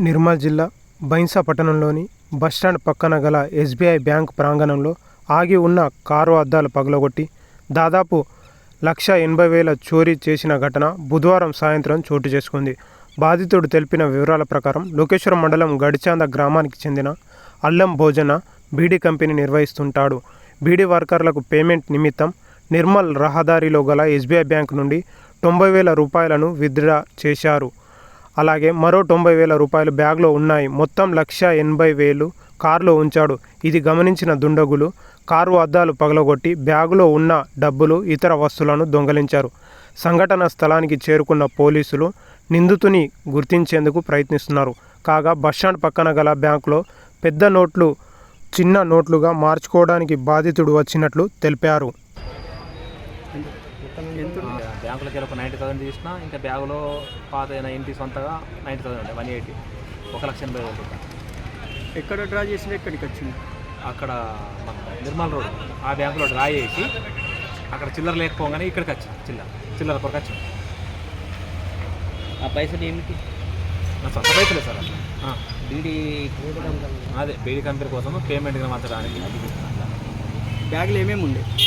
నిర్మల్ జిల్లా బైన్సా పట్టణంలోని బస్టాండ్ పక్కన గల ఎస్బీఐ బ్యాంక్ ప్రాంగణంలో ఆగి ఉన్న కారు అద్దాలు పగలగొట్టి దాదాపు లక్ష ఎనభై వేల చోరీ చేసిన ఘటన బుధవారం సాయంత్రం చోటు చేసుకుంది. బాధితుడు తెలిపిన వివరాల ప్రకారం లోకేశ్వర మండలం గడిచాంద గ్రామానికి చెందిన అల్లం భోజన బీడీ కంపెనీ నిర్వహిస్తుంటాడు. బీడీ వర్కర్లకు పేమెంట్ నిమిత్తం నిర్మల్ రహదారిలో గల ఎస్బీఐ బ్యాంక్ నుండి తొంభై వేల రూపాయలను విత్డ్రా చేశారు. అలాగే మరో తొంభై వేల రూపాయలు బ్యాగ్లో ఉన్నాయి. మొత్తం లక్ష ఎనభై వేలు కారులో ఉంచాడు. ఇది గమనించిన దుండగులు కారు అద్దాలు పగలగొట్టి బ్యాగులో ఉన్న డబ్బులు ఇతర వస్తువులను దొంగలించారు. సంఘటన స్థలానికి చేరుకున్న పోలీసులు నిందితుని గుర్తించేందుకు ప్రయత్నిస్తున్నారు. కాగా బస్టాండ్ పక్కన గల బ్యాంకులో పెద్ద నోట్లు చిన్న నోట్లుగా మార్చుకోవడానికి బాధితుడు వచ్చినట్లు తెలిపారు. బ్యాంకులకి వెళ్ళి ఒక నైంటీ థౌసండ్ తీసిన ఇంకా బ్యాగులో పాత ఇంటి సొంతగా నైంటీ థౌసండ్ ఉండే వన్ ఎయిటీ. ఒక లక్ష ఎనభై వేలు రూపాయలు ఎక్కడ డ్రా చేసిన ఎక్కడికి వచ్చింది? అక్కడ నిర్మల్ రోడ్. ఆ బ్యాంకులో డ్రా చేసి అక్కడ చిల్లర లేకపోగానే ఇక్కడికి వచ్చింది చిల్లర. చిల్లర కొరకు వచ్చింది. ఆ పైసలు ఏమిటి? నా సొంత పైసలే సార్ అట్లా బీడీ అదే బీడీ కంపెనీ కోసం పేమెంట్ మార్చడానికి. అట్లా బ్యాగ్లో ఏమేమి ఉండే? సార్ మన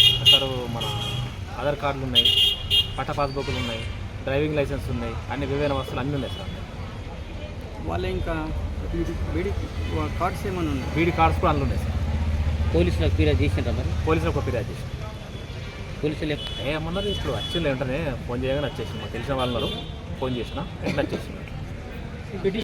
ఆధార్ కార్డులు ఉన్నాయి పట్ట పాస్బుక్లు ఉన్నాయి డ్రైవింగ్ లైసెన్స్ ఉన్నాయి అన్ని విలువైన వస్తువులు అన్నీ ఉన్నాయి సార్. వాళ్ళ ఇంకా బీడీ కార్డ్స్ ఏమైనా ఉన్నాయి? బీడీ కార్డ్స్ కూడా అందులో ఉన్నాయి సార్. పోలీసులకు ఫిర్యాదు చేసిండ్రా మరి? పోలీసులు ఒక ఫిర్యాదు చేసి పోలీసులు ఏమన్నది ఇప్పుడు వచ్చింది వెంటనే ఫోన్ చేయగానే వచ్చేసింది మాకు తెలిసిన వాళ్ళు ఫోన్ చేసిన వెంటనే వచ్చేసింది